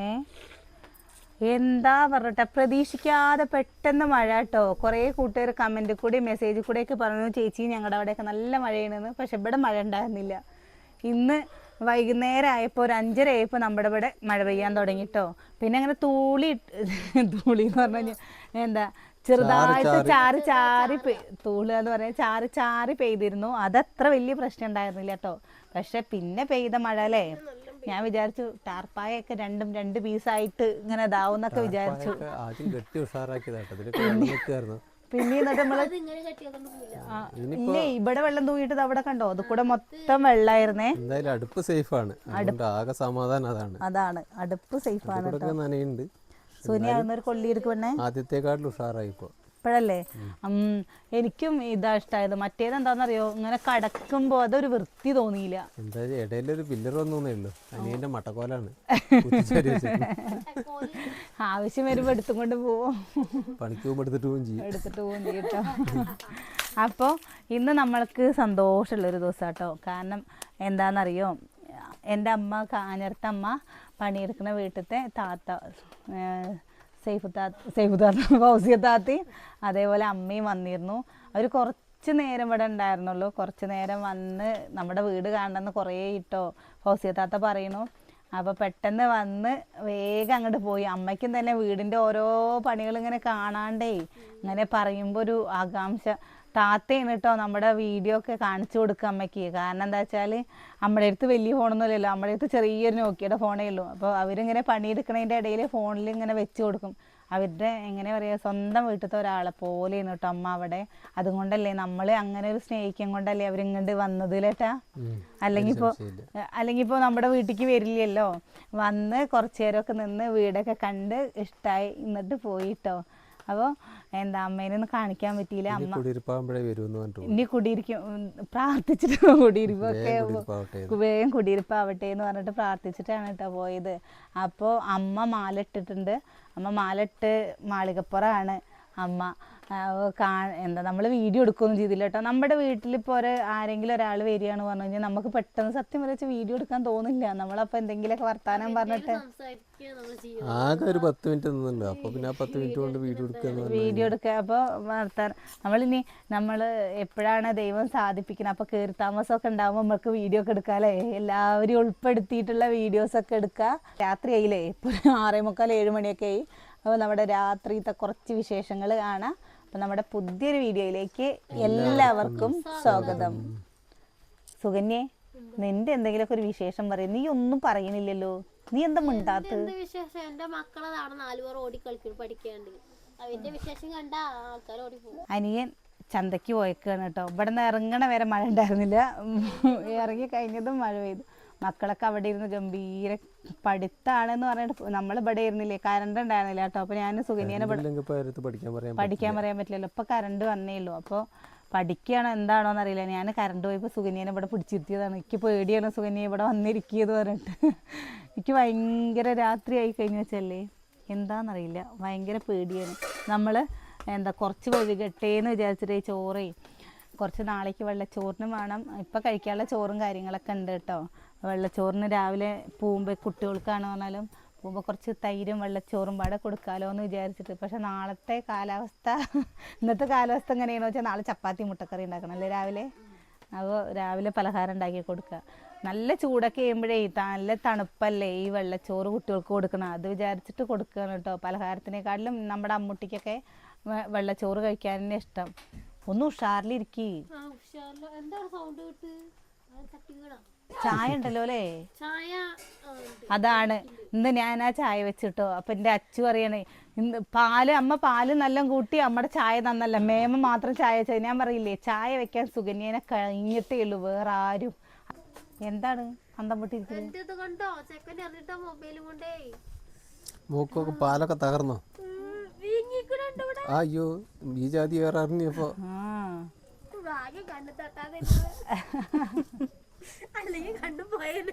ഏ? എന്താ പറഞ്ഞിട്ടെ? പ്രതീക്ഷിക്കാതെ പെട്ടെന്ന് മഴ കേട്ടോ. കുറേ കൂട്ടുകാർ കമന്റ് കൂടി മെസ്സേജ് കൂടെ കൂടെയൊക്കെ പറഞ്ഞു ചേച്ചി ഞങ്ങളുടെ അവിടെയൊക്കെ നല്ല മഴയാണെന്ന്. പക്ഷെ ഇവിടെ മഴ ഉണ്ടായിരുന്നില്ല. ഇന്ന് വൈകുന്നേരം ആയപ്പോൾ ഒരു അഞ്ചര ആയപ്പോൾ നമ്മുടെ ഇവിടെ മഴ പെയ്യാൻ തുടങ്ങിട്ടോ പിന്നെ അങ്ങനെ തൂളി തൂളി എന്ന് പറഞ്ഞു കഴിഞ്ഞാൽ എന്താ ചെറുതായിട്ട് ചാറി ചാറി. തൂളുക എന്ന് പറഞ്ഞാൽ ചാറി ചാറി പെയ്തിരുന്നു. അതത്ര വലിയ പ്രശ്നം ഉണ്ടായിരുന്നില്ല കേട്ടോ പക്ഷെ പിന്നെ പെയ്ത മഴ അല്ലേ? ഞാൻ വിചാരിച്ചു ടാർപ്പായൊക്കെ രണ്ടും രണ്ട് പീസായിട്ട് ഇങ്ങനെ ഇതാവുന്നൊക്കെ വിചാരിച്ചു. ഒക്കെ ആദ്യം കെട്ടി ഉഷാറാക്കിയതാട്ടോ ഇതിലൊക്കെ വെള്ളം നിൽക്കുമായിരുന്നു പിന്നെ എന്നിട്ട് നമ്മൾ ഇല്ലേ ഇവിടെ വെള്ളം തൂങ്ങിയിട്ട് ദാ അവിടെ കണ്ടോ? അത് കൂടെ മൊത്തം വെള്ളായിരുന്നേ. എന്തായാലും അടുപ്പ് സേഫ് ആണ്. ആകെ സമാധാനം അതാണ്. അതാണ്. അടുപ്പ് സേഫ് ആണ് ഇവിടെ നനയുണ്ട് സുനി ആകുന്നൊരു കൊള്ളി എടുക്കുവണ്ണേ ആദ്യത്തെക്കാട്ടിലും ഉഷാറായി ഇപ്പോൾ ഇപ്പോഴല്ലേ? എനിക്കും ഇതാ ഇഷ്ടമായത് മറ്റേത് എന്താണെന്നറിയോ ഇങ്ങനെ കടക്കുമ്പോൾ അതൊരു വൃത്തി തോന്നിയില്ല. എന്താ ഇടയിലൊരു പില്ലർ വന്നേ അനിയന്റെ മട്ടക്കോലാണ്. ആവശ്യം വരുമ്പോൾ എടുത്തും കൊണ്ട് പോവും. പണിക്ക് എടുത്തിട്ട് പോവും ചെയ്യും. എടുത്തിട്ട് പോകും കേട്ടോ അപ്പോൾ ഇന്ന് നമ്മൾക്ക് സന്തോഷമുള്ളൊരു ദിവസം കേട്ടോ കാരണം എന്താണെന്നറിയോ എന്റെ അമ്മ കാഞ്ഞിരത്തമ്മ പണിയെടുക്കുന്ന വീട്ടിലത്തെ താത്ത ഏഹ്, സൈഫു താത്ത സൈഫു താത്ത ഫൗസിയ താത്തി. അതേപോലെ അമ്മയും വന്നിരുന്നു. അവർ കുറച്ച് നേരം ഇവിടെ ഉണ്ടായിരുന്നുള്ളൂ. കുറച്ച് നേരം വന്ന് നമ്മുടെ വീട് കാണണമെന്ന് കുറേ ഇട്ടോ ഫൗസിയത്താത്ത പറയുന്നു. അപ്പോൾ പെട്ടെന്ന് വന്ന് വേഗം അങ്ങോട്ട് പോയി. അമ്മയ്ക്കും തന്നെ വീടിന്റെ ഓരോ പണികൾ ഇങ്ങനെ കാണാണ്ടേ അങ്ങനെ പറയുമ്പോൾ ഒരു ആകാംക്ഷ. താത്തയാണ് കേട്ടോ നമ്മുടെ വീഡിയോ ഒക്കെ കാണിച്ചു കൊടുക്കുക അമ്മയ്ക്ക്. കാരണം എന്താ വെച്ചാൽ നമ്മുടെ അടുത്ത് വലിയ ഫോണൊന്നുമില്ലല്ലോ നമ്മുടെ അടുത്ത് ചെറിയൊരു നോക്കിയുടെ ഫോണേ ഉള്ളൂ അപ്പോൾ അവരിങ്ങനെ പണിയെടുക്കണതിന്റെ ഇടയിൽ ഫോണിൽ ഇങ്ങനെ വെച്ച് കൊടുക്കും. അവരുടെ എങ്ങനെ പറയുക സ്വന്തം വീട്ടിലത്തെ ഒരാളെ പോലെയാണ് കേട്ടോ അമ്മ അവിടെ. അതുകൊണ്ടല്ലേ നമ്മൾ അങ്ങനെ ഒരു സ്നേഹിക്കാൻ കൊണ്ടല്ലേ അവരിങ്ങോട്ട് വന്നത് ലേട്ടാ. അല്ലെങ്കിൽ ഇപ്പോൾ. അല്ലെങ്കിൽ ഇപ്പോൾ നമ്മുടെ വീട്ടിലേക്ക് വരില്ലല്ലോ. വന്ന് കുറച്ചു നേരമൊക്കെ നിന്ന് വീടൊക്കെ കണ്ട് ഇഷ്ടമായി എന്നിട്ട് പോയിട്ടോ അപ്പോൾ എന്താ അമ്മേനെ ഒന്ന് കാണിക്കാൻ പറ്റിയില്ല അമ്മ. ഇനി കുടിയിരിക്കും പ്രാർത്ഥിച്ചിട്ട് കുടിയിരിപ്പൊക്കെ വേഗം കുടിയിരിപ്പാവട്ടെ എന്ന്. പറഞ്ഞിട്ട് പ്രാർത്ഥിച്ചിട്ടാണ് കേട്ടോ പോയത് അപ്പോൾ അമ്മ മാല ഇട്ടിട്ടുണ്ട് അമ്മ മാല ഇട്ട് മാളികപ്പുറമാണ് അമ്മ കാ എന്താ നമ്മൾ വീഡിയോ എടുക്കുകയൊന്നും ചെയ്തില്ല കേട്ടോ. നമ്മുടെ വീട്ടിൽ ഇപ്പോൾ ഒരു ആരെങ്കിലും ഒരാൾ വരികയാണ് പറഞ്ഞു കഴിഞ്ഞാൽ നമുക്ക് പെട്ടെന്ന് സത്യം വരച്ച് വീഡിയോ എടുക്കാൻ തോന്നില്ല. നമ്മളപ്പോൾ എന്തെങ്കിലുമൊക്കെ വർത്താനം പറഞ്ഞിട്ട് ആകെ ഒരു പത്ത് മിനിറ്റ് നിന്നല്ലോ അപ്പോൾ പിന്നെ ആ പത്ത് മിനിറ്റ് കൊണ്ട് വീഡിയോ എടുക്കുക വീഡിയോ എടുക്കുക. അപ്പോൾ വർത്താനം നമ്മളിനി നമ്മൾ എപ്പോഴാണ് ദൈവം സാധിപ്പിക്കുന്നത്? അപ്പോൾ കയറി താമസമൊക്കെ ഉണ്ടാകുമ്പോൾ നമുക്ക് വീഡിയോ ഒക്കെ എടുക്കാമല്ലേ എല്ലാവരും ഉൾപ്പെടുത്തിയിട്ടുള്ള വീഡിയോസൊക്കെ എടുക്കുക. രാത്രി ആയില്ലേ? ഇപ്പോൾ ആറേ മുക്കാൽ ഏഴ് മണിയൊക്കെ ആയി. അപ്പോൾ നമ്മുടെ രാത്രിത്തെ കുറച്ച് വിശേഷങ്ങൾ കാണാം. അപ്പോൾ നമ്മുടെ പുതിയൊരു വീഡിയോയിലേക്ക് എല്ലാവർക്കും സ്വാഗതം. സുകന്യെ നിന്റെ എന്തെങ്കിലുമൊക്കെ ഒരു വിശേഷം പറയും. നീ ഒന്നും പറയണില്ലല്ലോ. നീ എന്താ മിണ്ടാത്ത വിശേഷം? എന്റെ നാലുപേർ പഠിക്കാണ്ട്. അവന്റെ വിശേഷം കണ്ട ആൾക്കാർ അനിയൻ ചന്തയ്ക്ക് പോയേക്കാണ് കേട്ടോ. ഇവിടെ നിന്ന് ഇറങ്ങണ വരെ മഴ ഉണ്ടായിരുന്നില്ല. ഇറങ്ങി കഴിഞ്ഞതും മഴ പെയ്തു. മക്കളൊക്കെ അവിടെ ഇരുന്ന് ഗംഭീര പഠിത്താണെന്ന് പറഞ്ഞിട്ട് നമ്മൾ ഇവിടെ ഇരുന്നില്ലേ? കറണ്ട് ഉണ്ടായിരുന്നില്ല കേട്ടോ. അപ്പോൾ ഞാൻ ഇപ്പൊ അവരടുത്ത് പഠിക്കാൻ പറയാൻ പഠിക്കാൻ പറയാൻ പറ്റില്ലല്ലോ. ഇപ്പോൾ കറണ്ട് വന്നേ ഉള്ളൂ. അപ്പോൾ പഠിക്കുകയാണോ എന്താണോ എന്നറിയില്ല ഞാൻ കറണ്ട് പോയപ്പോൾ സുഗന്യനെ ഇവിടെ പിടിച്ചിരുത്തിയതാണ് എനിക്ക് പേടിയാണ് സുഗന്യ ഇവിടെ വന്നിരിക്കിയത് പറഞ്ഞിട്ട്. എനിക്ക് ഭയങ്കര രാത്രി ആയി കഴിഞ്ഞു വെച്ചല്ലേ? എന്താണെന്നറിയില്ല ഭയങ്കര പേടിയാണ്. നമ്മൾ എന്താ കുറച്ച് വഴുകട്ടെ എന്ന് വിചാരിച്ചിട്ട് ഈ ചോറേ കുറച്ച് നാളേക്ക് വെള്ള ചോറിനും വേണം. ഇപ്പം കഴിക്കാനുള്ള ചോറും കാര്യങ്ങളൊക്കെ ഉണ്ട് കേട്ടോ. വെള്ളച്ചോറിന് രാവിലെ പോകുമ്പോൾ കുട്ടികൾക്കാണ് പറഞ്ഞാലും പോകുമ്പോൾ കുറച്ച് തൈരും വെള്ളച്ചോറും പാടെ കൊടുക്കാമല്ലോ എന്ന് വിചാരിച്ചിട്ട്. പക്ഷെ നാളത്തെ കാലാവസ്ഥ ഇന്നത്തെ കാലാവസ്ഥ എങ്ങനെയാണെന്ന് വെച്ചാൽ നാളെ ചപ്പാത്തി മുട്ടക്കറി ഉണ്ടാക്കണം അല്ലേ രാവിലെ? അപ്പോൾ രാവിലെ പലഹാരം ഉണ്ടാക്കി കൊടുക്കുക നല്ല ചൂടൊക്കെ ചെയ്യുമ്പോഴേ നല്ല തണുപ്പല്ലേ ഈ വെള്ളച്ചോറ് കുട്ടികൾക്ക് കൊടുക്കണം. അത് വിചാരിച്ചിട്ട് കൊടുക്കുകയാണ് കേട്ടോ. പലഹാരത്തിനേക്കാട്ടിലും നമ്മുടെ അമ്മൂട്ടിക്കൊക്കെ വെള്ളച്ചോറ് കഴിക്കാൻ തന്നെ ഇഷ്ടം. ഒന്ന് ഉഷാറിലിരിക്കി. ചായ ഉണ്ടല്ലോ അല്ലേ. അതാണ്. ഇന്ന് ഞാൻ ആ ചായ വെച്ചിട്ടോ. അപ്പൊ എന്റെ അച്ചു പറയണേ ഇന്ന് പാൽ അമ്മ പാൽ നല്ല കൂട്ടി അമ്മടെ ചായ തന്നല്ല. മേമ മാത്രം ചായ വെച്ചത്. ഞാൻ പറയില്ലേ ചായ വെക്കാൻ സുകന്യനെ കഴിഞ്ഞിട്ടേ ഉള്ളൂ വേറെ ആരും. എന്താണ് അന്തം പൊട്ടിരിക്കുന്നത് മൂക്കൊക്കെ പാലൊക്കെ തകർന്നോ? അയ്യോ ഈ ജാതി വേറെ അറിഞ്ഞപ്പോ. ആ. അല്ലെങ്കിൽ കണ്ടു പോയത്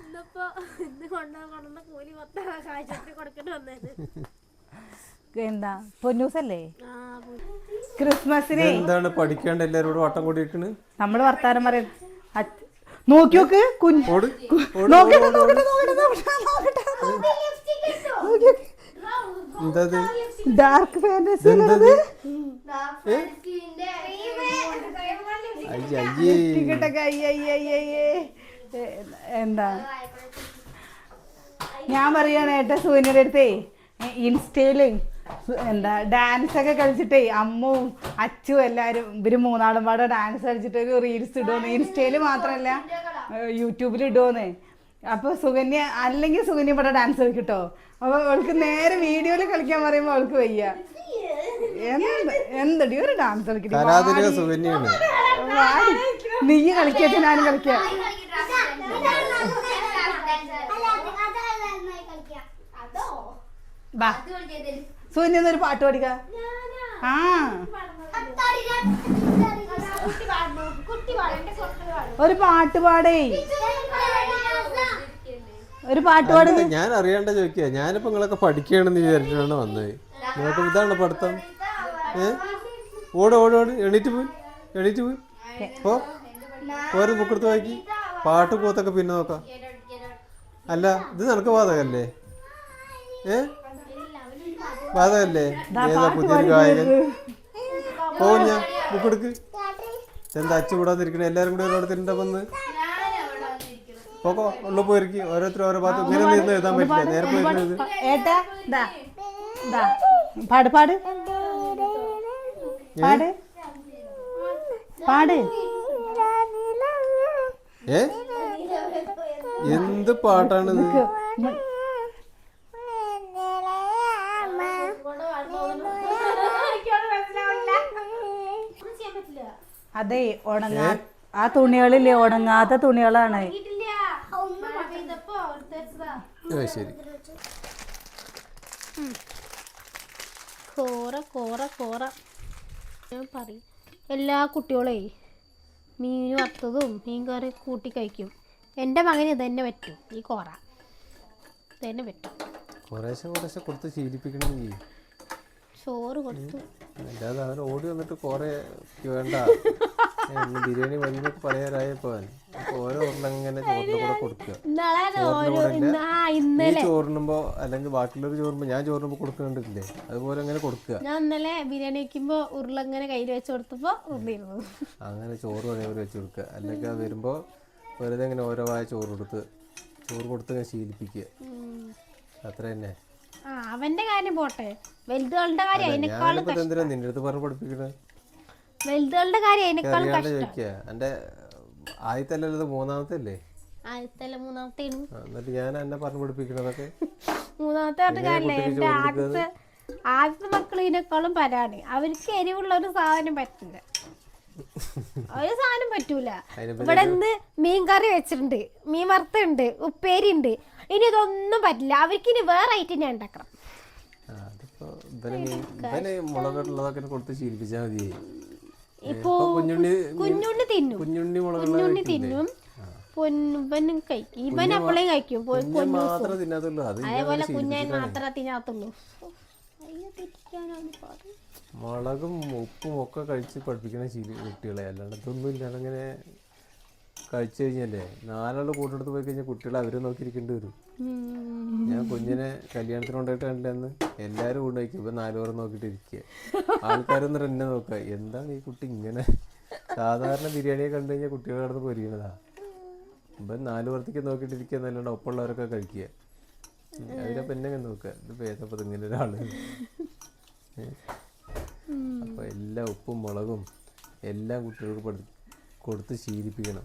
ഇന്നിപ്പോ ഇന്ന് കൊണ്ട കൊണ്ടുവന്ന കൂലി മൊത്തം കാഴ്ചത്തിൽ കൊടുക്കേണ്ടി വന്നത് എന്താ പൊന്നൂസല്ലേ? ക്രിസ്മസിന്. എന്താണ് പഠിക്കേണ്ട എല്ലാരോടും വട്ടം കൂടിയിരിക്കണ് നമ്മൾ വർത്താനം പറയാം. നോക്കി നോക്ക് കുഞ്ഞോട് നോക്കട്ടെ നോക്കട്ടെ നോക്കട്ടെ നോക്കട്ടെ ഡാർക്ക് എന്താ? ഞാൻ പറയാണ് ഏട്ടാ സൂര്യന്റെ അടുത്തേ ഇൻസ്റ്റയിൽ എന്താ ഡാൻസ് ഒക്കെ കളിച്ചിട്ടേ അമ്മും അച്ചും എല്ലാരും ഇവർ മൂന്നാളും പാടെ ഡാൻസ് കളിച്ചിട്ട് ഒരു റീൽസ് ഇടുമെന്ന് ഇൻസ്റ്റയിൽ മാത്രമല്ല യൂട്യൂബിൽ ഇടുമെന്ന് അപ്പൊ സുകന്യ അല്ലെങ്കിൽ സുകന്യ ഇവിടെ ഡാൻസ് കളിക്കട്ടോ. അപ്പൊ അവൾക്ക് നേരെ വീഡിയോയിൽ കളിക്കാൻ പറയുമ്പോൾ അവൾക്ക് വയ്യ. എന്ത് എന്തടി ഒരു ഡാൻസ് കളിക്കുന്നു നീ കളിക്കാച്ച ഞാനും കളിക്കാം. ബാ. സുകന്യ ഒരു പാട്ട് പാടിക്ക. ആ. ഒരു പാട്ട് പാടേ. ഒരു പാട്ട് പാടുന്നു ഞാൻ അറിയാണ്ട ചോദിക്കുക ഞാനിപ്പോ നിങ്ങളൊക്കെ പഠിക്കുകയാണെന്ന് വിചാരിച്ചിട്ടാണ് വന്നത്. നിങ്ങൾക്ക് ഇതാണ് പഠിത്തം? ഏ? ഓട് ഓട് ഓട്. എണീറ്റ് പോയി. എണീറ്റ് പോയി. ഓ ഓരോ ബുക്കെടുത്ത് വായിക്കി. പാട്ട് കൂത്തൊക്കെ പിന്നെ നോക്കാം. അല്ല ഇത് നിനക്ക് ബാധകല്ലേ ഏ? ബാധകല്ലേ ഏതാ പുതിയൊരു ഗായകൻ? പോവും ഞാൻ ബുക്കെടുക്ക് എന്താ അച്ഛൻ കൂടാതിരിക്കണേ എല്ലാരും കൂടെ ഒരിടത്തിന്റെ വന്ന്. പോക്കോ ഉള്ളു പോയിരിക്കും ഓരോരുത്തരും ഓരോ ഭാഗത്ത് ഇങ്ങനെ എഴുതാൻ പറ്റില്ല. നേരെ പോയിരുന്നത് ഏട്ടാ പാട് പാട്. പാട്. പാട്. ഏ? എന്ത് പാട്ടാണിത്? പറ്റില്ല അതെ ഉണങ്ങാ ആ തുണികളില്ലേ ഉണങ്ങാത്ത തുണികളാണ്. ശരി. കോറ കോറ കോറ. ഞാൻ പറയും. എല്ലാ കുട്ടികളെ മീൻ വറുത്തതും മീൻ കറി കൂട്ടി കഴിക്കും. എന്റെ മകന് ഇതന്നെ പറ്റും. ഈ കോറ. ഇതന്നെ പറ്റും. കുറേശ്ശെ കുറേശ്ശെ കൊടുത്ത് ശീലിപ്പിക്കണമെങ്കിൽ. ചോറ് കൊടുത്തു. അല്ലാതെ അവൻ ഓടി വന്നിട്ട് കുറേ വേണ്ട. ബിരിയാണി മതി എന്നൊക്കെ പറയാറായപ്പോ ഓരോ ഉരുളങ്ങനെ ചോറിന്റെ കൂടെ കൊടുക്കുക. നീ ചോറിനുമ്പോ അല്ലെങ്കിൽ ബാക്കിയുള്ളവർ ചോറുമ്പോ ഞാൻ ചോറിനുമ്പോ കൊടുക്കുന്നുണ്ടല്ലേ? അതുപോലെ അങ്ങനെ കൊടുക്കുക. ഞാൻ ഇന്നലെ ബിരിയാണി വെക്കുമ്പോ ഉരുളങ്ങനെ കയ്യിൽ വെച്ച് കൊടുത്തപ്പോ ഉരുളിയിരുന്നു. അങ്ങനെ ചോറ് അതേപോലെ വെച്ച് കൊടുക്കുക. അല്ലെങ്കിൽ അത് വരുമ്പോ വെറുതെ ഇങ്ങനെ ഓരോ വായ ചോറ് കൊടുത്ത് ചോറ് കൊടുത്ത് ഇങ്ങനെ ശീലിപ്പിക്കുക. അത്ര തന്നെ. അവന്റെ കാര്യം പോട്ടെ. വലുതുകളുടെ കാര്യം നിന്റെ അടുത്ത് പറഞ്ഞു പഠിപ്പിക്കണത് വലുതുകളുടെ കാര്യം അതിനേക്കാളും കഷ്ടം. ആദ്യത്തെ അല്ലല്ലോ മൂന്നാമത്തെ അല്ലേ ആദ്യത്തെ മൂന്നാമത്തെ ആ, എന്നിട്ട് ഞാൻ എന്നെ പറഞ്ഞു പഠിപ്പിക്കണതൊക്കെ? മൂന്നാമത്തെ ആയിട്ട് കാര്യമില്ല എന്റെ ആദ്യത്തെ ആദ്യത്തെ മക്കൾ ഇതിനേക്കാളും പരാണ്. അവർക്ക് എരിവുള്ള ഒരു സാധനം പറ്റില്ല. ഒരു സാധനം പറ്റൂല. ഇവിടെ ഇന്ന് മീൻ കറി വെച്ചിട്ടുണ്ട്. മീൻ വറുത്തുണ്ട് ഉപ്പേരി ഉണ്ട് ഇനി ഇതൊന്നും പറ്റില്ല. അവർക്ക് ഇനി വേറെ ഐറ്റം ഞാൻ ഉണ്ടാക്കണം. മുളകുള്ളതൊക്കെ കൊടുത്ത് ശീലിപ്പിച്ചാൽ മതി ഇപ്പോ കുഞ്ഞുണ്ണി തിന്നും. കുഞ്ഞുണ്ണി കുഞ്ഞുണ്ണി തിന്നും. പൊന്നുവനും കഴിക്കും. ഇവൻ അപ്പോഴേ കഴിക്കും. അതേപോലെ കുഞ്ഞാൻ മാത്രമേ തിന്നാത്തുള്ളൂ. മുളകും ഉപ്പും ഒക്കെ കഴിച്ച് പഠിപ്പിക്കണ ശീലം കുട്ടികളെ. അല്ലാണ്ട് ഇതൊന്നും ഇല്ലാതെ അങ്ങനെ കഴിച്ചു കഴിഞ്ഞല്ലേ? നാലാൾ കൂട്ടെടുത്ത് പോയി കഴിഞ്ഞാൽ കുട്ടികളെ അവരെ നോക്കിയിരിക്കേണ്ടി വരും. ഞാൻ കുഞ്ഞിനെ കല്യാണത്തിന് കൊണ്ടായിട്ടാണ് കണ്ടില്ലെന്ന് എല്ലാവരും കൊണ്ട് നോക്കി. ഇപ്പം നാലു പേരെ നോക്കിയിട്ട് ഇരിക്കുക ആൾക്കാരൊന്നും എന്നെ നോക്കുക എന്താണ് ഈ കുട്ടി ഇങ്ങനെ സാധാരണ ബിരിയാണിയെ കണ്ടു കഴിഞ്ഞാൽ കുട്ടികൾ കടന്ന് പൊരിയണതാ? ഇപ്പം നാലു പേർത്തേക്ക് നോക്കിയിട്ട് ഇരിക്കുക എന്നല്ലാണ്ട് ഒപ്പമുള്ളവരൊക്കെ കഴിക്കുക അതിനപ്പം എന്നെ നോക്കുക ഇത് പേതപ്പത് ഇങ്ങനെ ഒരാൾ? അപ്പൊ എല്ലാ ഉപ്പും മുളകും എല്ലാം കുട്ടികൾക്ക് പഠി കൊടുത്ത് ശീലിപ്പിക്കണം.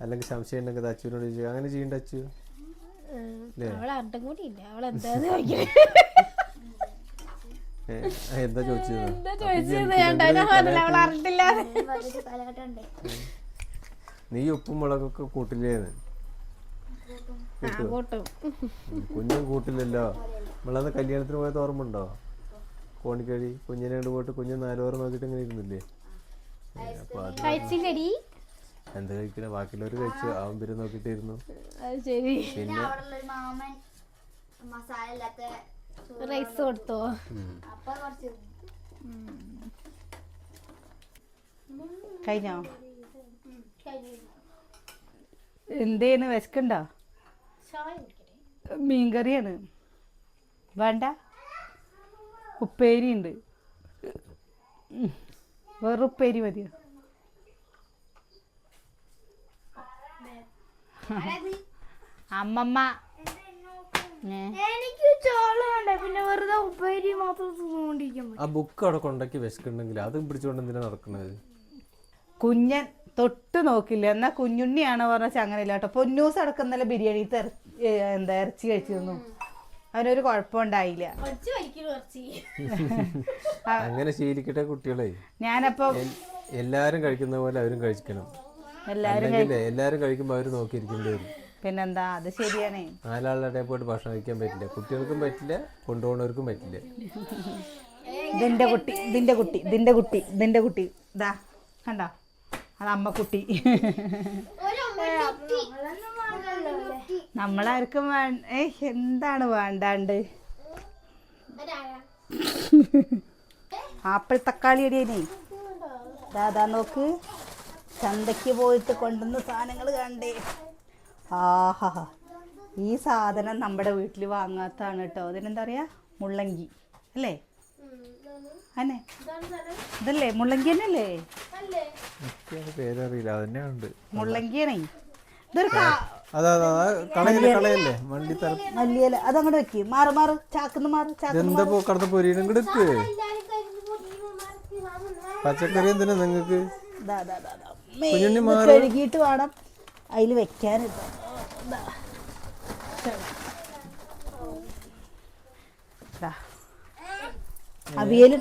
അല്ലെങ്കിൽ സംശയം ഉണ്ടെങ്കിൽ അച്ചുവിനോട് ചോദിച്ചു അങ്ങനെ ചെയ്യണ്ട അച്ചു എന്താ ചോദിച്ചത് നീ ഉപ്പും മുളകൊക്കെ കൂട്ടില്ലേന്ന് കുഞ്ഞും കൂട്ടില്ലല്ലോ നമ്മളന്ന് കല്യാണത്തിന് പോയത് ഓർമ്മ ഉണ്ടോ കോണിക്കഴി കുഞ്ഞിനെ കൊണ്ട് പോയിട്ട് കുഞ്ഞ് നാലോറ് നോക്കിയിട്ട് ഇങ്ങനെ ഇരുന്നില്ലേ അപ്പൊ അത് കഴിച്ചില്ലടി. എന്ത് കഴിക്കണേ ബാക്കിയുള്ളവർ കഴിച്ചു അവൻ പേര് നോക്കിട്ടിരുന്നു അത് ശരി. പിന്നെ? അവിടെയുള്ളൊരു മാമൻ മസാല ഇല്ലാത്ത റൈസ് കൊടുത്തോ. അപ്പൊ കുറച്ച് കഴിഞ്ഞോ? എന്തേന്ന് വിശക്കുണ്ടോ മീൻകറിയാണ്. വേണ്ട. ഉപ്പേരി ഉണ്ട്. ഉം. വെറും ഉപ്പേരി മതിയോ അമ്മമ്മ എനിക്ക് പിന്നെ വെറുതെ ഉപ്പേരി മാത്രം തിന്നുകൊണ്ടിരിക്കാൻ ആ ബുക്ക് അവിടെ കൊണ്ടാക്കി വെച്ചിട്ടുണ്ടെങ്കിൽ അത് പിടിച്ചുകൊണ്ട് എന്തിനാ നടക്കുന്നത് കുഞ്ഞൻ തൊട്ട് നോക്കില്ല. എന്നാ കുഞ്ഞുണ്ണിയാണ് പറഞ്ഞാൽ അങ്ങനെയില്ല കേട്ടോ പൊന്നൂസ് അടക്കുന്നല്ല ബിരിയാണി എന്താ ഇറച്ചി കഴിച്ചിരുന്നു. അവനൊരു കുഴപ്പമുണ്ടായില്ല. അങ്ങനെ ശീലിക്കട്ടെ കുട്ടികളെ. ഞാനപ്പോ എല്ലാരും കഴിക്കുന്ന പോലെ അവരും കഴിക്കണം. എല്ലാരും എല്ലാരും കഴിക്കുമ്പോ അവർ നോക്കിയിരിക്കേണ്ടി വരും. പിന്നെന്താ അത് ശരിയാണേ. നാലാളുടെ പോയിട്ട് ഭക്ഷണം കഴിക്കാൻ പറ്റില്ല. കുട്ടികൾക്കും പറ്റില്ല കൊണ്ടുപോകുന്നവർക്കും പറ്റില്ല. ഇതിന്റെ കുട്ടി ഇതിന്റെ കുട്ടി ഇതിന്റെ കുട്ടി ഇതിന്റെ കുട്ടി. ഇതാ കണ്ടോ? അത് അമ്മ കുട്ടി നമ്മളാർക്കും വേ ഏ എന്താണ് വേണ്ടാണ്ട്? ആപ്പിൾ തക്കാളി അടിയനെ ദാദാ നോക്ക്. ചന്തയ്ക്ക് പോയിട്ട് കൊണ്ടുവന്ന സാധനങ്ങൾ കണ്ടേ. ആഹാ. ഈ സാധനം നമ്മുടെ വീട്ടിൽ വാങ്ങാത്തതാണ് കേട്ടോ. അതിനെന്താ പറയാ? മുള്ളങ്കി. അല്ലേ? അന്നെ ഇതല്ലേ? മുള്ളങ്കി തന്നെ അല്ലേ മുള്ളങ്കിയാണേ. മല്ലിയില. അതങ്ങോട്ട് വെക്ക്. മാറ് മാറ്. ചാക്കുന്ന് മാറ് എന്താ പോ കടന്ന് പൊരിയണം? ഇങ്ങോട്ട് പച്ചക്കറി എന്തിനാ നിങ്ങക്ക്. കഴുകിയിട്ട് വേണം അതിൽ വെക്കാൻ അവിയലും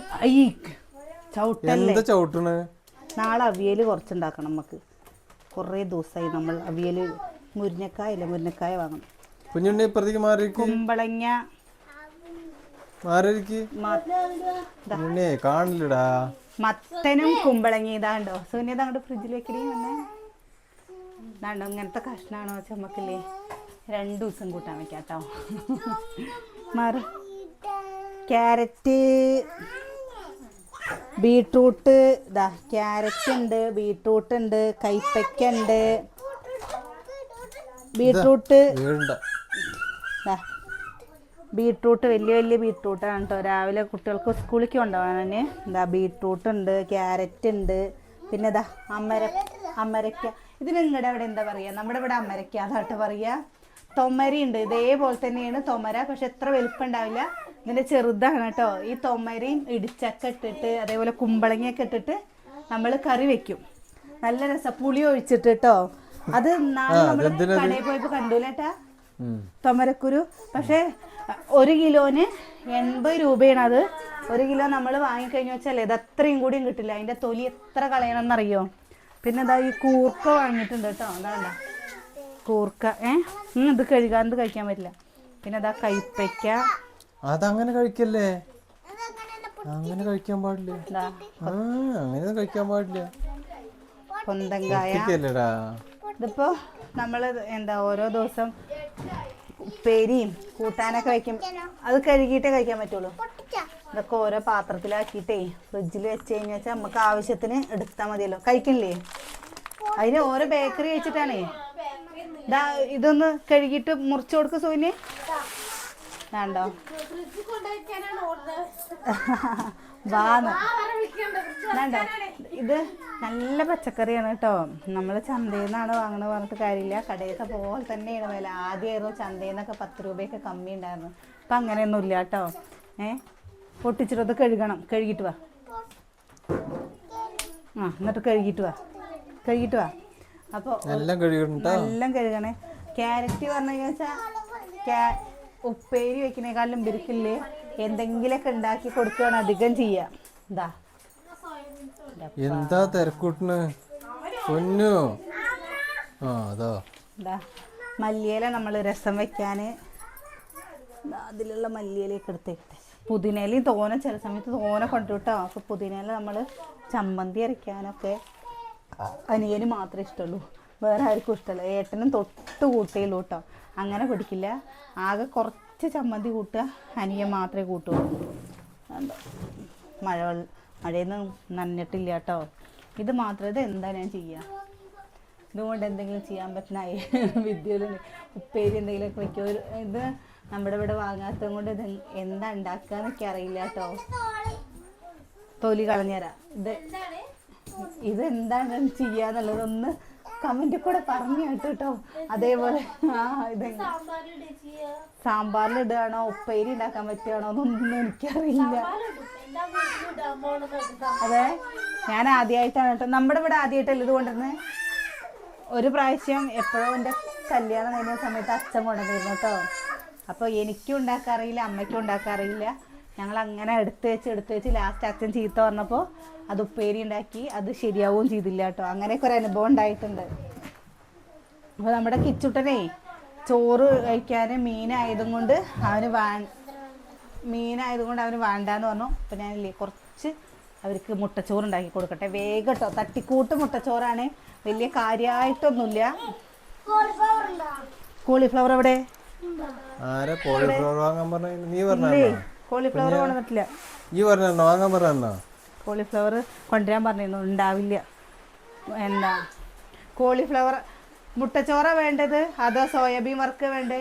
ചവിട്ടല്ലേ? നാളെ അവിയൽ കുറച്ചുണ്ടാക്കണം നമുക്ക് കുറേ ദിവസമായി നമ്മൾ അവിയൽ മുരിങ്ങക്കായ ഇല്ല മുരിങ്ങക്കായ വാങ്ങണം കുഞ്ഞുണ്ണി പ്രതിക്ക് മാറി കുമ്പളങ്ങ. കുഞ്ഞുണ്ണിയെ കാണില്ലടാ. മത്തനും കുമ്പളങ്ങ ഇതാണ്ടോ സൂന്യത അങ്ങോട്ട് ഫ്രിഡ്ജിൽ വെക്കണേ വന്നേ ഇതാണ്ടോ ഇങ്ങനത്തെ കഷ്ണാണോ ചമ്മക്കല്ലേ രണ്ടു ദിവസം കൂട്ടാൻ വെക്കാട്ടോ. കേട്ടോ മാറി ക്യാരറ്റ്. ബീട്രൂട്ട് ഇതാ ക്യാരറ്റ് ഉണ്ട് ബീട്രൂട്ട് ഉണ്ട് കൈപ്പയ്ക്ക ഉണ്ട്. ബീട്രൂട്ട് ബീട്രൂട്ട് വലിയ വലിയ ബീട്രൂട്ടാണ് കേട്ടോ. രാവിലെ കുട്ടികൾക്ക് സ്കൂളിലേക്ക് കൊണ്ടുപോകാൻ എന്താ ബീട്രൂട്ട് ഉണ്ട് ക്യാരറ്റ് ഉണ്ട്. പിന്നെ ഇതാ അമര അമരക്ക. ഇത് നിങ്ങളുടെ അവിടെ എന്താ പറയുക നമ്മുടെ ഇവിടെ അമരക്ക അതാട്ട് പറയുക തൊമരി ഉണ്ട്. ഇതേപോലെ തന്നെയാണ് തൊമര പക്ഷെ എത്ര വലുപ്പം ഉണ്ടാവില്ല. ഇതിന്റെ ചെറുതാണ് കേട്ടോ. ഈ തൊമരയും ഇടിച്ചക്ക ഇട്ടിട്ട് അതേപോലെ കുമ്പളങ്ങയൊക്കെ ഇട്ടിട്ട് നമ്മൾ കറി വെക്കും. നല്ല രസ. പുളി ഒഴിച്ചിട്ട് കേട്ടോ. അത് നാളെ നമ്മൾ കടയിൽ പോയപ്പോൾ കണ്ടൂലേട്ടാ തൊമരക്കുരു പക്ഷേ ഒരു കിലോന് എൺപത് രൂപയാണ് അത്. ഒരു കിലോ നമ്മൾ വാങ്ങിക്കഴിഞ്ഞു വെച്ചാൽ ഇത് അത്രയും കൂടിയും കിട്ടില്ല. അതിന്റെ തൊലി എത്ര കളയണം എന്നറിയോ പിന്നെ എന്താ ഈ കൂർക്ക വാങ്ങിയിട്ടുണ്ട് കേട്ടോ. അതാണ്ട കൂർക്ക. ഏ? ഇത് കഴുകാണ്ട് കഴിക്കാൻ പറ്റില്ല. പിന്നെ അതാ കൈപ്പയ്ക്ക. അതങ്ങനെ കഴിക്കല്ലേ? അങ്ങനെ കഴിക്കാൻ പാടില്ല. ആ അങ്ങനെ കഴിക്കാൻ പാടില്ല. ഒറ്റയ്ക്കല്ലേടാ ഇതിപ്പോ നമ്മൾ എന്താ ഓരോ ദിവസം ഉപ്പേരിയും കൂട്ടാനൊക്കെ വെക്കും അത് കഴുകിയിട്ടേ കഴിക്കാൻ പറ്റുള്ളൂ. ഇതൊക്കെ ഓരോ പാത്രത്തിലാക്കിയിട്ടേ ഫ്രിഡ്ജിൽ വെച്ച് കഴിഞ്ഞാൽ വെച്ചാൽ നമുക്ക് ആവശ്യത്തിന് എടുത്താൽ മതിയല്ലോ. കഴിക്കണില്ലേ? അതിന് ഓരോ ബേക്കറി കഴിച്ചിട്ടാണേ ഇതൊന്ന് കഴുകിയിട്ട് മുറിച്ചു കൊടുക്കുക സോയിന് വേണ്ടോ വാന്ന് വേണ്ട ഇത് നല്ല പച്ചക്കറിയാണ് കേട്ടോ. നമ്മൾ ചന്തയിൽ നിന്നാണ് വാങ്ങണത് പറഞ്ഞിട്ട് കാര്യമില്ല. കടയിലത്തെ പോലെ തന്നെയാണ് വില. ആദ്യമായിരുന്നു ചന്തയിൽ നിന്നൊക്കെ പത്ത് രൂപയൊക്കെ കമ്മി ഉണ്ടായിരുന്നു. ഇപ്പം അങ്ങനെയൊന്നും ഇല്ല കേട്ടോ. ഏ? പൊട്ടിച്ചിട്ടത് കഴുകണം. കഴുകിയിട്ട് വാ. ആ എന്നിട്ട് കഴുകിയിട്ട് വാ. കഴുകിയിട്ട് വാ. അപ്പോൾ എല്ലാം എല്ലാം കഴുകണേ. ക്യാരറ്റ് പറഞ്ഞു ക്യാ ഉപ്പേരി വെക്കുന്നേക്കാളും ബിരിക്കില്ലേ എന്തെങ്കിലുമൊക്കെ ഉണ്ടാക്കി കൊടുക്കുകയാണ് അധികം ചെയ്യുക എന്താ എന്താ തിരക്കൂട്ടണ് പൊന്നു. ആ അതോ. മല്ലിയില നമ്മൾ രസം വെക്കാൻ അതിലുള്ള മല്ലിയിലേക്ക് എടുത്തേക്കട്ടെ പുതിനയിലയും തോന ചില സമയത്ത് തോന കൊണ്ടുവിട്ടോ. അപ്പോൾ പുതിനയില നമ്മൾ ചമ്മന്തി അരയ്ക്കാനൊക്കെ അനിയന് മാത്രമേ ഇഷ്ടമുള്ളൂ. വേറെ ആർക്കും ഇഷ്ടമല്ല ഏട്ടനും തൊട്ട് കൂട്ടയുള്ളൂ കേട്ടോ അങ്ങനെ പിടിക്കില്ല. ആകെ കുറച്ച് ചമ്മന്തി കൂട്ടുക അനിയൻ മാത്രമേ കൂട്ടുള്ളൂ. മഴ മഴയൊന്നും നനഞ്ഞിട്ടില്ല കേട്ടോ ഇത് മാത്രമേ ഇത് എന്താ ഞാൻ ചെയ്യുക ഇതുകൊണ്ട് എന്തെങ്കിലും ചെയ്യാൻ പറ്റുന്ന വിദ്യയിൽ ഉപ്പേരി എന്തെങ്കിലുമൊക്കെ വയ്ക്കുക ഒരു ഇത് നമ്മുടെ ഇവിടെ വാങ്ങാത്തത് കൊണ്ട് ഇത് എന്താ ഉണ്ടാക്കുക എന്നൊക്കെ അറിയില്ല കേട്ടോ തൊലി കളഞ്ഞുതരാം. ഇത് ഇത് എന്താണ് ചെയ്യാന്നുള്ളത് ഒന്ന് കമന്റിൽ കൂടെ പറഞ്ഞു കേട്ടോ. അതേപോലെ ആ ഇത് സാമ്പാറിൽ ഇടുകയാണോ ഉപ്പേരി ഉണ്ടാക്കാൻ പറ്റുകയാണോ എന്നൊന്നും എനിക്കറിയില്ല. അതെ ഞാൻ ആദ്യമായിട്ടാണ് കേട്ടോ. നമ്മുടെ ഇവിടെ ആദ്യമായിട്ടല്ല ഇത് കൊണ്ടുവരുന്നത് ഒരു പ്രാവശ്യം എപ്പോഴും എന്റെ കല്യാണം കഴിഞ്ഞ സമയത്ത് അച്ഛൻ കൊണ്ടുവന്നിരുന്നു കേട്ടോ. അപ്പോൾ എനിക്കും ഉണ്ടാക്കാറിയില്ല അമ്മയ്ക്കും ഉണ്ടാക്കാറിയില്ല ഞങ്ങൾ അങ്ങനെ എടുത്തു വെച്ച് എടുത്ത് വെച്ച് ലാസ്റ്റ് അച്ഛൻ ചീത്ത പറഞ്ഞപ്പോൾ അത് ഉപ്പേരി ഉണ്ടാക്കി അത് ശരിയാവുകയും ചെയ്തില്ല കേട്ടോ. അങ്ങനെയൊക്കെ ഒരു അനുഭവം ഉണ്ടായിട്ടുണ്ട്. അപ്പോൾ നമ്മുടെ കിച്ചുട്ടനെ ചോറ് കഴിക്കാൻ മീനായതും കൊണ്ട് അവന് വാ മീനായതുകൊണ്ട് അവന് വേണ്ടാന്ന് പറഞ്ഞു. അപ്പം ഞാനില്ലേ കുറച്ച് അവർക്ക് മുട്ടച്ചോറ് ഉണ്ടാക്കി കൊടുക്കട്ടെ. വേഗം കേട്ടോ തട്ടിക്കൂട്ട് മുട്ടച്ചോറാണ്. വലിയ കാര്യമായിട്ടൊന്നുമില്ല കോളിഫ്ലവർ എവിടെ? ആരാ കോളിഫ്ലവർ വാങ്ങാൻ പറഞ്ഞു നീ പറഞ്ഞ? കോളിഫ്ലവർ കൊണ്ടുവന്നിട്ടില്ല. ഈ പറഞ്ഞോ വാങ്ങാൻ പറഞ്ഞോ കോളിഫ്ലവർ കൊണ്ടുവരാൻ പറഞ്ഞിരുന്നു ഉണ്ടാവില്ല. എന്താ? കോളിഫ്ലവർ മുട്ടച്ചോറ വേണ്ടത്? അതോ സോയാബീൻ വർക്ക് വേണ്ടേ?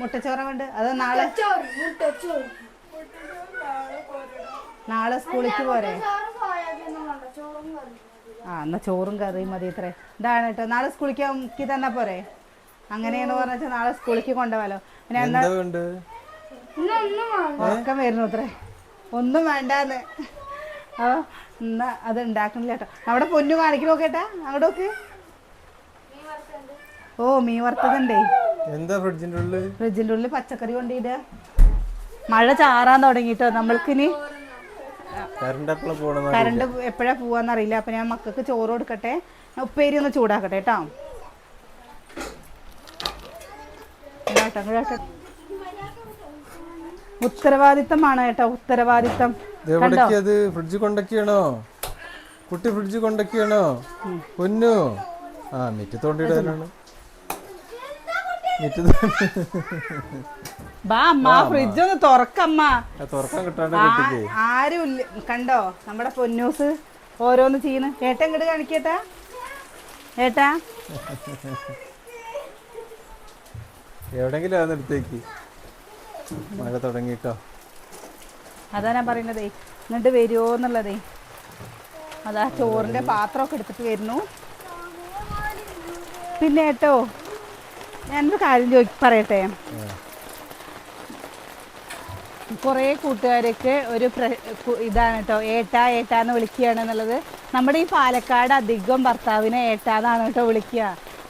മുട്ടച്ചോറ വേണ്ട അതോ നാളെ നാളെ സ്കൂളിലേക്ക് പോരെ? ആ എന്നാ ചോറും കറിയും മതി ഇത്രേ. ഇതാണ് കേട്ടോ. നാളെ സ്കൂളിലേക്ക് മുക്കി തന്നാ പോരെ? അങ്ങനെയാണ് പറഞ്ഞാൽ നാളെ സ്കൂളിലേക്ക് കൊണ്ടുപോകാലോ. പിന്നെ എന്നാ ഉറക്കം വരുന്നു അത്രേ. ഒന്നും വേണ്ടാന്ന്. അപ്പൊ എന്നാ അത് ഉണ്ടാക്കണില്ല കേട്ടോ. അവിടെ പൊന്നു കാണിക്കണ നോക്കേട്ടാ അങ്ങോട്ട് നോക്ക്. ഓ മീൻ വറുത്തതുണ്ടേ. എന്താ ഫ്രിഡ്ജിന്റെ ഉള്ളിൽ ഫ്രിഡ്ജിന്റെ ഉള്ളിൽ പച്ചക്കറി കൊണ്ടിട്ട് മഴ ചാറാൻ തുടങ്ങിട്ടോ നമ്മൾക്കിനി. കറണ്ട് എപ്പോഴാ പോവാന്നറിയില്ല അപ്പൊ ഞാൻ മക്കൾക്ക് ചോറ് കൊടുക്കട്ടെ. ഉപ്പേരി ഒന്ന് ചൂടാക്കട്ടെ കേട്ടോ. ഇങ്ങോട്ടോ, ഇങ്ങോട്ടോ. ഉത്തരവാദിത്തമാണ് കേട്ടോ ഉത്തരവാദിത്തം. അത് ഫ്രിഡ്ജ് കൊണ്ടൊക്കെയാണോ? കുട്ടി ഫ്രിഡ്ജ് കൊണ്ടൊക്കെയാണോ? പൊന്നു. ആ മിറ്റ് തോണ്ടിയിടാനാണ് മിറ്റ് ബാ അമ്മ ഫ്രിഡ്ജ് ഒന്ന് തുറക്കമ്മ. തുറക്കാൻ കിട്ടാണ്ട് കണ്ടോ നമ്മുടെ പൊന്നൂസ് ഓരോന്ന് ചെയ്യുന്നു. ഏട്ടാ ഇങ്ങോട്ട് കാണിക്കേട്ടാ ഏട്ടാ. എവിടെങ്കിലും എടുത്തേക്ക്. മഴ തുടങ്ങിട്ടോ അതാ ഞാൻ പറയുന്നതേ. എന്നിട്ട് വരുമോ എന്നുള്ളതേ. അതാ ചോറിന്റെ പാത്രമൊക്കെ എടുത്തിട്ട് വരുന്നു. പിന്നെ കേട്ടോ ഞാനൊരു കാര്യം ചോദി പറയട്ടെ. കുറേ കൂട്ടുകാരൊക്കെ ഒരു ഇതാണ് കേട്ടോ ഏട്ടാ ഏട്ടാ എന്ന് വിളിക്കുകയാണ് നമ്മുടെ ഈ പാലക്കാട് അധികം ഭർത്താവിനെ ഏട്ടാന്നാണ് കേട്ടോ വിളിക്കുക.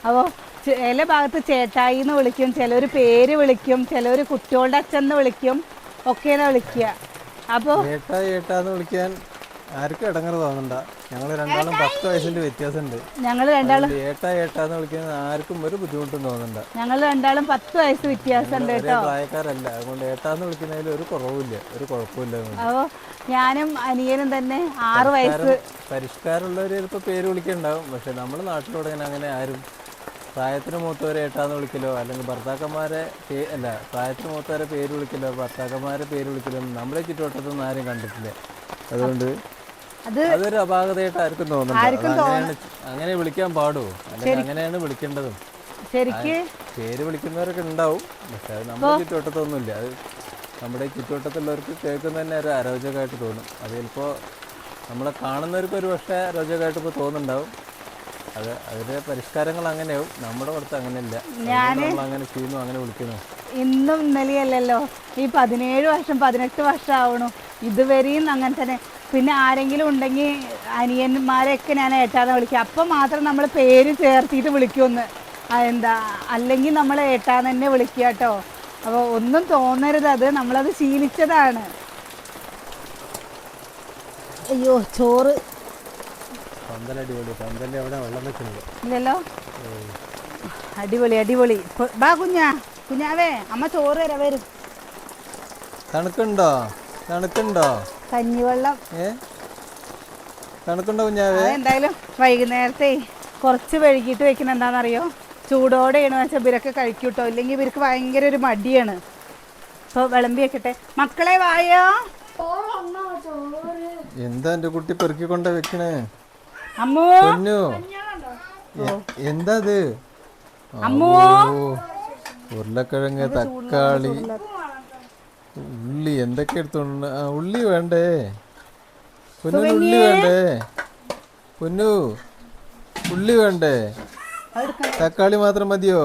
അപ്പോൾ ചില ഭാഗത്ത് ചേട്ടായി എന്ന് വിളിക്കും. ചിലർ പേര് വിളിക്കും. ചിലർ കുട്ടികളുടെ അച്ഛൻ എന്ന് വിളിക്കും. ഒക്കെയാണ് വിളിക്കുക. അപ്പോൾ ചേട്ടാ ഏട്ടാന്ന് വിളിക്കാൻ ആർക്കും ഇടങ്ങറ് തോന്നണ്ട. ഞങ്ങൾ രണ്ടാളും പത്ത് വയസ്സിന്റെ വ്യത്യാസമുണ്ട്. ഞങ്ങൾ രണ്ടാളും ഏട്ടാ ഏട്ടാന്ന് വിളിക്കുന്നത് ആർക്കും ഒരു ബുദ്ധിമുട്ടും തോന്നണ്ട. ഞങ്ങൾ രണ്ടാളും പത്ത് വയസ്സ് വ്യത്യാസമുണ്ട് കേട്ടോ. പ്രായക്കാരല്ല. അതുകൊണ്ട് ഏട്ടാന്ന് വിളിക്കുന്നതിൽ ഒരു കുറവില്ല ഒരു കുഴപ്പമില്ല അപ്പോ അപ്പോൾ ഞാനും അനിയനും തന്നെ ആറ് വയസ്സ് പരിഷ്കാരമുള്ളവർ ചിലപ്പോൾ പേര് വിളിക്കണ്ടാവും. പക്ഷെ നമ്മുടെ നാട്ടിലൂടെ അങ്ങനെ ആരും പ്രായത്തിന് മൂത്തവരെ ഏട്ടാന്ന് വിളിക്കലോ? അല്ലെങ്കിൽ ഭർത്താക്കന്മാരെ പേ- അല്ല പ്രായത്തിന് മൂത്തവരെ പേര് വിളിക്കലോ? ഭർത്താക്കന്മാരെ പേര് വിളിക്കലോ? നമ്മളെ നമ്മുടെ ചുറ്റുവട്ടത്തൊന്നും ആരും കണ്ടിട്ടില്ല. അതുകൊണ്ട് അത് അതൊരു അപാകതയായിട്ട് ആർക്കും തോന്നുന്നുണ്ട് അങ്ങനെ വിളിക്കാൻ പാടുമോ അല്ലെങ്കിൽ അങ്ങനെയാണ് വിളിക്കേണ്ടതും. പേര് വിളിക്കുന്നവരൊക്കെ ഉണ്ടാവും. പക്ഷെ അത് നമ്മുടെ ചുറ്റുവട്ടത്തൊന്നുമില്ല. അത് നമ്മുടെ ചുറ്റുവട്ടത്തുള്ളവർക്ക് കേൾക്കുന്ന തന്നെ ഒരു അരോചകമായിട്ട് തോന്നും. അത് ചിലപ്പോൾ നമ്മളെ കാണുന്നവർക്ക് ഒരു പക്ഷേ അരോചകമായിട്ട് ഇപ്പോൾ തോന്നുന്നുണ്ടാവും. അത് അതിന്റെ പരിഷ്കാരങ്ങൾ അങ്ങനെയാവും. നമ്മുടെ പുറത്ത് അങ്ങനെയല്ല. നമ്മൾ അങ്ങനെ ചെയ്യുന്നു അങ്ങനെ വിളിക്കുന്നു. ഇന്നും ഇന്നലെയല്ലല്ലോ. ഈ പതിനേഴ് വർഷം പതിനെട്ട് വർഷം ആവണു. ഇതുവരെയും അങ്ങനെ തന്നെ. പിന്നെ ആരെങ്കിലും ഉണ്ടെങ്കിൽ അനിയന്മാരെയൊക്കെ ഞാൻ ഏട്ടാന്ന് വിളിക്കുക അപ്പം മാത്രം നമ്മൾ പേര് ചേർത്തിട്ട് വിളിക്കുമെന്ന്. എന്താ അല്ലെങ്കിൽ നമ്മൾ ഏട്ടാന്ന് തന്നെ വിളിക്കുക കേട്ടോ. അപ്പോൾ ഒന്നും തോന്നരുത്. അത് നമ്മളത് ശീലിച്ചതാണ്. അയ്യോ ചോറ് പന്തൽ അടിപൊളി പന്തൽ അവിടെ വെള്ളം വെക്കുന്നത് ഇല്ലല്ലോ? അടിപൊളി അടിപൊളി. ബാ കുഞ്ഞാ കുഞ്ഞാവേ അമ്മ ചോറ് തരാ വരും. തണുക്കുണ്ടോ? തണുക്കുണ്ടോ? കഞ്ഞിവെള്ളം. ഏ? തണുക്കുണ്ടോ കുഞ്ഞാവേ? എന്തായാലും വൈകുന്നേരത്തെ കുറച്ച് വൈകിട്ട് വെക്കുന്ന എന്താണെന്നറിയോ? ചൂടോടെയാണ് വെച്ചാൽ ഇവരൊക്കെ കഴിക്കൂട്ടോ ഇല്ലെങ്കിൽ ഇവർക്ക് ഭയങ്കര ഒരു മടിയാണ്. ഇപ്പോൾ വിളമ്പി വെക്കട്ടെ. മക്കളെ വായോ? എന്താ എന്റെ കുട്ടി പെറുക്കിക്കൊണ്ടേ വെക്കണേ? അമ്മോ. പൊന്നു. ഉരുളക്കിഴങ്ങ് തക്കാളി ഉള്ളി എന്തൊക്കെ എടുത്തോണ്ട്? ഉള്ളി വേണ്ടേ? പൊന്നു ഉള്ളി വേണ്ടേ? പൊന്നു ഉള്ളി വേണ്ടേ? തക്കാളി മാത്രം മതിയോ?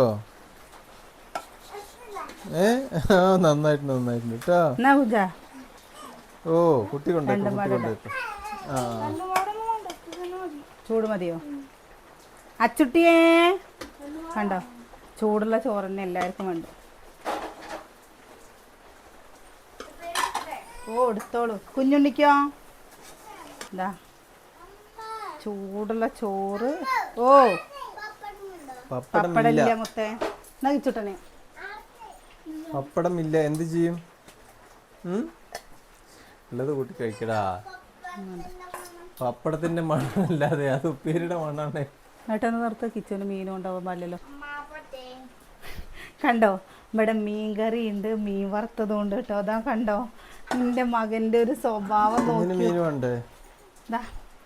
ഏ? ആ നന്നായിട്ടുണ്ട് നന്നായിട്ടുണ്ട് കേട്ടോ ഓ കുട്ടി കൊണ്ടേക്കും കുട്ടി കൊണ്ടേക്കും ആ. ചൂട് മതിയോ? അച്ചുട്ടിയേ. കണ്ടോ? ചൂടുള്ള ചോറ് തന്നെ എല്ലാവർക്കും വേണ്ട. ഓ എടുത്തോളൂ. കുഞ്ഞുണ്ണിക്കോ? എന്താ ചൂടുള്ള ചോറ്. ഓ. പപ്പടമില്ല. മുത്തേ. എന്നാ കിച്ചുട്ടനെ? പപ്പടം എന്ത് ചെയ്യും? ഉള്ളത് കൂട്ടി കഴിക്കടാ. പപ്പടത്തിന്റെ മണ്ണല്ലാതെ അത് ഉപ്പേരിയുടെ മണ്ണാണ്. ഏട്ടൊന്ന് നിർത്ത. കിച്ചന് മീനും ഉണ്ടാവാൻ പാടില്ലല്ലോ. കണ്ടോ? ഇവിടെ മീൻ കറി ഉണ്ട്. മീൻ വറുത്തതും ഉണ്ട് കേട്ടോ. അതാ കണ്ടോ? നിന്റെ മകന്റെ ഒരു സ്വഭാവം മീനുണ്ട്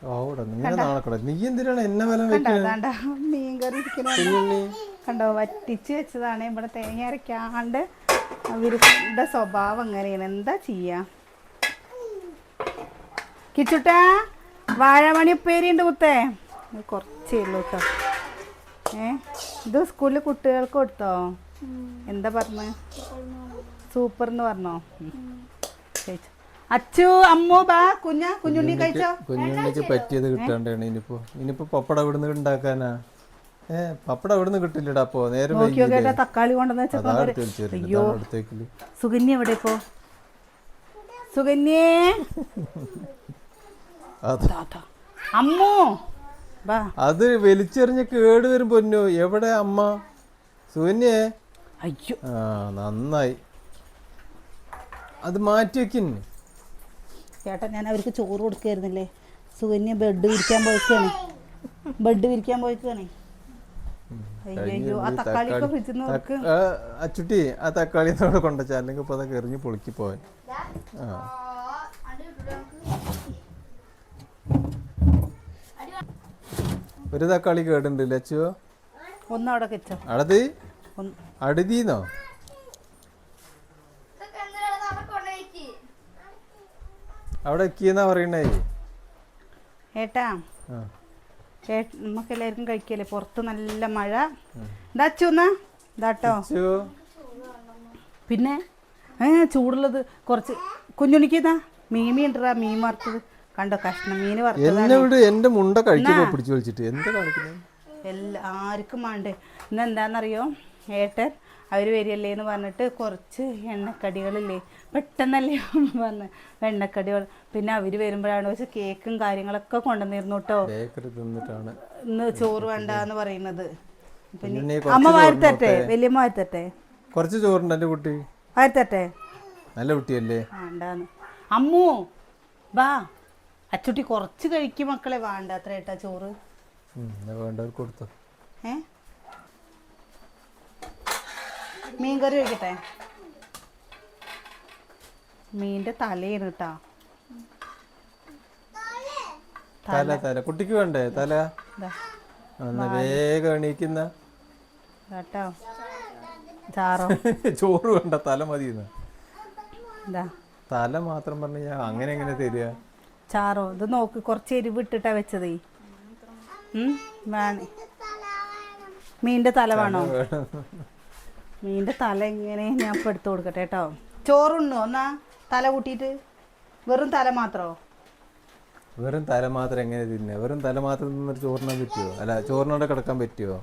നോക്കി. നീ എന്തിനാണ് എന്നെ വില മീൻ കറി കണ്ടോ? വറ്റിച്ച് വെച്ചതാണ്. ഇവിടെ തേങ്ങ അരക്കാണ്ട് അവരുടെ സ്വഭാവം എങ്ങനെയാണ് എന്താ ചെയ്യാ? കിച്ചുട്ടാ? വാഴമണി ഉപ്പേരി ഉണ്ട് മുത്തേ കുറച്ചേ ഉള്ളൂ കേട്ടോ ഏ ഇത് സ്കൂളിൽ കുട്ടികൾക്ക് കൊടുത്തോ? എന്താ പറഞ്ഞ്? സൂപ്പർ എന്ന് പറഞ്ഞോ? കഴിച്ചു. അച്ചു അമ്മു ബാ കുഞ്ഞ കുഞ്ഞുണ്ണി കഴിച്ചോ? കുഞ്ഞുണ്ണിക്ക് പറ്റിയത് കിട്ടാണ്ടാണ്. ഇനിയിപ്പോ ഇനിയിപ്പോ പപ്പട ഇവിടുന്ന് ഉണ്ടാക്കാനാ? ഏ പപ്പട ഇവിടുന്ന് കിട്ടില്ലടാ അപ്പോ? നേരം തക്കാളി കൊണ്ടുവന്ന് സുകന്യ എവിടെ ഇപ്പോ? സുകന്യേ. അമ്മു അത് വലിച്ചെറിഞ്ഞ് കേട് വരും പൊന്നു. എവിടെ അമ്മ? സൂന്യേ അയ്യോ. ആ നന്നായി. അത് മാറ്റി വെക്കിന് ചേട്ടാ ഞാൻ അവർക്ക് ചോറ് കൊടുക്കായിരുന്നില്ലേ? സുകന്യ ബെഡ് വിരിക്കാൻ പോയിക്കാണ്. ബെഡ് വിരിക്കാൻ പോയിക്കാണ്. അച്ചുട്ടി ആ തക്കാളി കൊണ്ടുവച്ചാ. അല്ലെങ്കിൽ ഇപ്പൊ അതൊക്കെ എറിഞ്ഞ് പൊളിക്കി പോവാൻ. ആ. ഒരു തക്കാളി കേടുണ്ട് ലച്ചു ഒന്ന് അവിടെ വെച്ചോ അടതി. ഒന്ന്. അടുതീന്നോ? അവിടെ എക്കിയെന്നാ പറയണേ? ഏട്ടാ നമുക്ക് എല്ലാവർക്കും കഴിക്കല്ലേ? പുറത്ത് നല്ല മഴ. ഇതാ അച്ചു എന്നാ? ഇതാട്ടോ പിന്നെ ഏ ചൂടുള്ളത് കുറച്ച്. കുഞ്ഞുണിക്കുന്ന മീമി ഉണ്ടാ മീൻ വറുത്തത്. കണ്ടോ കഷ്ണം മീൻ വറുത്തത് എന്റെ മുണ്ട കഴിക്കുമ്പോ പിടിച്ചു വലിച്ചിട്ട്. എന്താ കാണിക്കുന്നത് എല്ലാ ആർക്കും വേണ്ടേ ഇന്ന് എന്താണെന്നറിയോ ഏട്ടൻ അവർ വരികയല്ലേ എന്ന് പറഞ്ഞിട്ട് കുറച്ച് എണ്ണക്കടികളില്ലേ പെട്ടെന്നല്ലേ പറഞ്ഞ് എണ്ണക്കടികൾ. പിന്നെ അവർ വരുമ്പോഴാണ് പക്ഷെ കേക്കും കാര്യങ്ങളൊക്കെ കൊണ്ടുവന്നിരുന്നു കേട്ടോ ഇന്ന് ചോറ് വേണ്ട എന്ന് പറയുന്നത്. പിന്നെ അമ്മ വാഴ്ത്തട്ടെ വലിയമ്മ വാഴ്ത്തട്ടെ കുറച്ച് ചോറുണ്ട് എന്റെ കുട്ടി. വാഴ്ത്തട്ടെ നല്ല കുട്ടിയല്ലേ? വേണ്ടാന്ന് അമ്മു വാ അച്ചുട്ടി കുറച്ച് കഴിക്കും മക്കളെ. വേണ്ട അത്ര ഏട്ടാ ചോറ് വേണ്ടവർക്ക് കൊടുത്തോ. ഏ? മീൻ കറി വെക്കട്ടെ? മീന്റെ തലയാണ് കേട്ടാ തല. തല കുട്ടിക്ക് വേണ്ടേ? തല? വേഗം എണീക്കുന്ന. കേട്ടോ? ചാറോ? ചോറ് വേണ്ട തല മതി തല മാത്രം പറഞ്ഞ ഞാൻ അങ്ങനെ എങ്ങനെ തരിക? ചാറോ? ഇത് നോക്ക് കുറച്ച് എരിവ് ഇട്ടിട്ടാ വെച്ചതേ വേണേ. മീന്റെ തല വേണോ? മീന്റെ തല എങ്ങനെ ഞാൻ ഇപ്പം എടുത്തു കൊടുക്കട്ടെ കേട്ടോ. ചോറുണ്ണോ എന്നാ തല കൂട്ടിയിട്ട്? വെറും തല മാത്രമോ വെറും തല മാത്രം എങ്ങനെ തിന്നെ? വെറും തല മാത്രം തിന്നിട്ട് ചോറിനാൻ പറ്റുമോ അല്ല ചോറിനോടെ കിടക്കാൻ പറ്റുമോ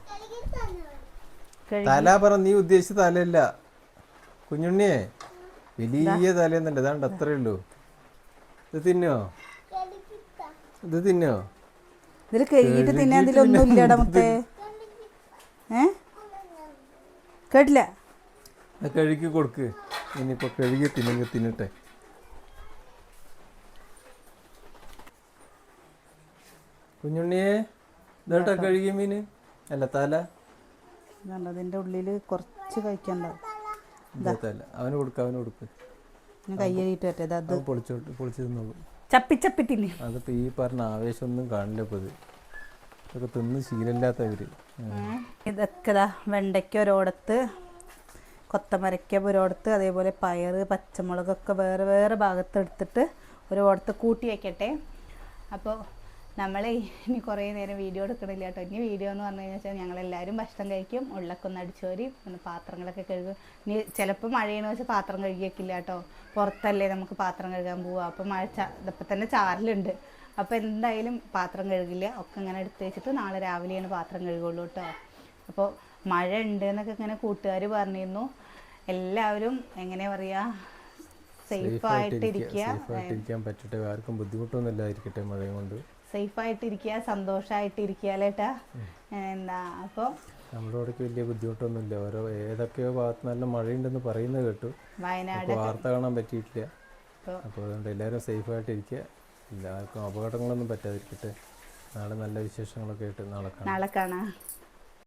തല പറ നീ ഉദ്ദേശിച്ച തലയല്ല. കുഞ്ഞുണ്ണിയെ വലിയ തലയൊന്നുണ്ട് അതാണ്ട് അത്രേ ഉള്ളൂ. ഇത് തിന്നോ? ഇത് തിന്നോ? ഇതിൽ കഴുകിയിട്ട് തിന്നാൻ ഇതിലൊന്നും ഇല്ലടാ മുത്തേ. ഏ? കേട്ടില്ല? കഴുകി കൊടുക്ക്. ഇനിയിപ്പോ കഴുകി തിന്നെങ്കിൽ തിന്നട്ടെ. കുഞ്ഞുണ്ണിയെ ഇതോട്ടാ കഴുകിയ മീന് അല്ല തല. ഇതുണ്ട് അതിന്റെ ഉള്ളിൽ കുറച്ച് കഴിക്കണ്ടാവും തല. അവന് കൊടുക്ക അവന് കൊടുക്ക്. കയ്യേറിയിട്ട് പറ്റേ അത്. അത് പൊളിച്ചോട്ട് പൊളിച്ച് തിന്നോളൂ ചപ്പി ചപ്പി തിന്നി അതിപ്പോ ഈ പറഞ്ഞ ആവേശമൊന്നും കാണില്ല ഇപ്പൊ ഇത്. ഇതൊക്കെ തിന്ന് ശീലമില്ലാത്തവര്. ഉം. ഇതൊക്കെ ദാ വെണ്ടയ്ക്ക ഒരോടത്ത് കൊത്തമരയ്ക്ക ഒരിടത്ത് അതേപോലെ പയറ് പച്ചമുളകൊക്കെ വേറെ വേറെ ഭാഗത്ത് എടുത്തിട്ട് ഒരു ഓടത്ത് കൂട്ടി വയ്ക്കട്ടെ അപ്പോൾ നമ്മൾ ഇനി കുറേ നേരം വീഡിയോ എടുക്കണില്ല കേട്ടോ. ഇനി വീഡിയോ എന്ന് പറഞ്ഞു കഴിഞ്ഞാൽ ഞങ്ങളെല്ലാവരും ഭക്ഷണം കഴിക്കും. ഉള്ളൊക്കെ ഒന്ന് അടിച്ചു വരി പിന്നെ പാത്രങ്ങളൊക്കെ കഴുകും. ഇനി ചിലപ്പോൾ മഴയെന്ന് വെച്ചാൽ പാത്രം കഴുകി വെക്കില്ല കേട്ടോ. പുറത്തല്ലേ നമുക്ക് പാത്രം കഴുകാൻ പോവുക. അപ്പോൾ മഴ ച ഇപ്പം തന്നെ ചാറലുണ്ട്. അപ്പോൾ എന്തായാലും പാത്രം കഴുകില്ല. ഒക്കെ ഇങ്ങനെ എടുത്ത് വെച്ചിട്ട് നാളെ രാവിലെയാണ് പാത്രം കഴുകുള്ളൂ കേട്ടോ. അപ്പോൾ മഴ ഉണ്ട് എന്നൊക്കെ ഇങ്ങനെ കൂട്ടുകാർ പറഞ്ഞിരുന്നു. എല്ലാവരും എങ്ങനെ പറയുക സേഫായിട്ട് ആയിട്ടിരിക്കുക സേഫ് ആയിട്ടിരിക്കാൻ പറ്റട്ടെ. ആർക്കും ബുദ്ധിമുട്ടൊന്നും ഇല്ലാതിരിക്കട്ടെ മഴയും കൊണ്ട്. സേഫായിട്ടിരിക്കുക സന്തോഷമായിട്ടിരിക്കുക അല്ലേട്ടാ എന്താ അപ്പോൾ നമ്മുടെ അവിടേക്ക് വലിയ ബുദ്ധിമുട്ടൊന്നുമില്ല. ഓരോ ഏതൊക്കെയോ ഭാഗത്ത് നല്ല മഴയുണ്ടെന്ന് പറയുന്നത് കേട്ടു. വയനാട് വാർത്ത കാണാൻ പറ്റിയിട്ടില്ല. അപ്പോൾ അതുകൊണ്ട് എല്ലാവരും സേഫായിട്ടിരിക്കുക. എല്ലാവർക്കും അപകടങ്ങളൊന്നും പറ്റാതിരിക്കട്ടെ. നാളെ നല്ല വിശേഷങ്ങളൊക്കെ ആയിട്ട് നാളെ കാണാം. നാളെ കാണാം.